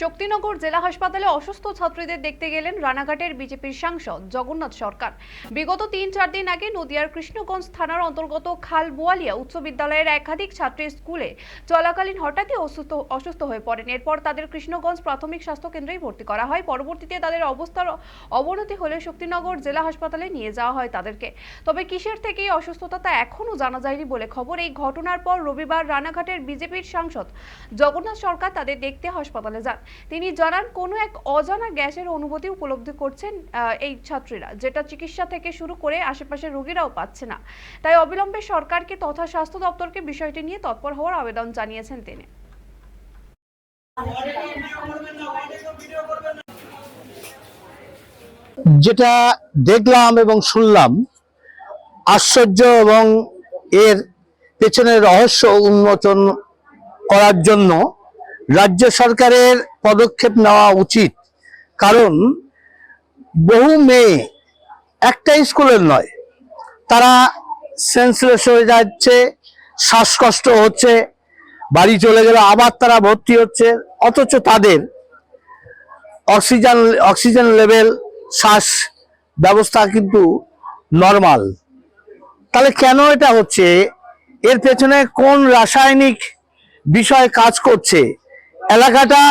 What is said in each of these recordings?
শক্তিনগর জেলা হাসপাতালে অসুস্থ ছাত্রীদের দেখতে গেলেন রানাঘাটের বিজেপির সাংসদ জগন্নাথ সরকার। বিগত তিন, চার দিন আগে নদিয়ার কৃষ্ণগঞ্জ থানার অন্তর্গত খাল বোয়ালিয়া উচ্চ বিদ্যালয়ের একাধিক ছাত্রী স্কুলে চলাকালীন হঠাৎই অসুস্থ অসুস্থ হয়ে পড়েন। এরপর তাদের কৃষ্ণগঞ্জ প্রাথমিক স্বাস্থ্য কেন্দ্রেই ভর্তি করা হয়। পরবর্তীতে তাদের অবস্থার অবনতি হলে শক্তিনগর জেলা হাসপাতালে নিয়ে যাওয়া হয় তাদেরকে। তবে কিসের থেকে এই অসুস্থতা তা এখনও জানা যায়নি বলে খবর। এই ঘটনার পর রবিবার রানাঘাটের বিজেপির সাংসদ জগন্নাথ সরকার তাদের দেখতে হাসপাতালে যান। তিনি জানান, কোনো এক অজানা গ্যাসের অনুভূতি উপলব্ধি করছেন এই ছাত্রীরা, যেটা চিকিৎসা থেকে শুরু করে আশেপাশের রোগীরাও পাচ্ছে না। তাই অবিলম্বে সরকারকে তথা স্বাস্থ্য দপ্তরকে বিষয়টি নিয়ে তৎপর হওয়ার আবেদন জানিয়েছেন তিনি। যেটা দেখলাম এবং শুনলাম, আশ্চর্য এবং এর পেছনের রহস্য উন্মোচন করার জন্য রাজ্য সরকারের পদক্ষেপ নেওয়া উচিত। কারণ বহু মেয়ে একটা স্কুলের নয়, তারা সেন্সলেস হয়ে যাচ্ছে, শ্বাসকষ্ট হচ্ছে, বাড়ি চলে গেলে আবার তারা ভর্তি হচ্ছে, অথচ তাদের অক্সিজেন অক্সিজেন লেভেল, শ্বাস ব্যবস্থা কিন্তু নর্মাল। তাহলে কেন এটা হচ্ছে? এর পেছনে কোন রাসায়নিক বিষয় কাজ করছে? এলাকাটা,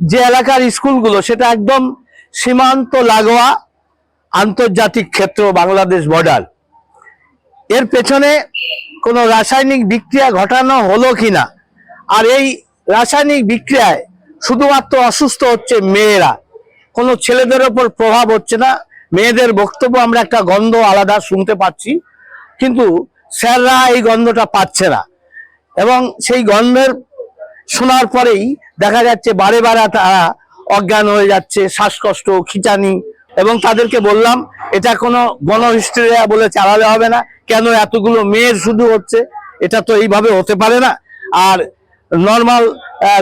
যে এলাকার স্কুলগুলো, সেটা একদম সীমান্ত লাগোয়া আন্তর্জাতিক ক্ষেত্র বাংলাদেশ বর্ডার এর পেছনে কোনো রাসায়নিক বিক্রিয়া ঘটানো হলো কিনা? আর এই রাসায়নিক বিক্রিয়ায় শুধুমাত্র অসুস্থ হচ্ছে মেয়েরা। কোনো ছেলেদের ওপর প্রভাব হচ্ছে না। মেয়েদের বক্তব্য আমরা একটা গন্ধ আলাদা শুনতে পাচ্ছি। কিন্তু স্যাররা এই গন্ধটা পাচ্ছে না। এবং সেই গন্ধের শোনার পরেই দেখা যাচ্ছে বারে বারে তারা অজ্ঞান হয়ে যাচ্ছে, শ্বাসকষ্ট, খিচানি এবং তাদেরকে বললাম, এটা কোনো গণহিস্ট্রিয়া বলে চালালে হবে না। কেন এতগুলো মেয়ের শুধু হচ্ছে? এটা তো এইভাবে হতে পারে না। আর নর্মাল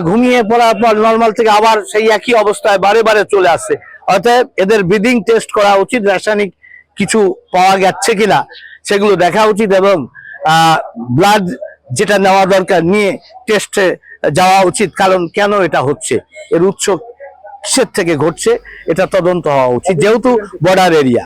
ঘুমিয়ে পড়ার পর নর্মাল থেকে আবার সেই একই অবস্থায় বারে বারে চলে আসছে অতএব এদের ব্রিদিং টেস্ট করা উচিত, রাসায়নিক কিছু পাওয়া যাচ্ছে কিনা সেগুলো দেখা উচিত এবং ব্লাড যেটা নেওয়া দরকার নিয়ে টেস্টে যাওয়া উচিত, কারণ কেন এটা হচ্ছে? এর উৎস কিসের থেকে ঘটছে, এটা তদন্ত হওয়া উচিত, যেহেতু বর্ডার এরিয়া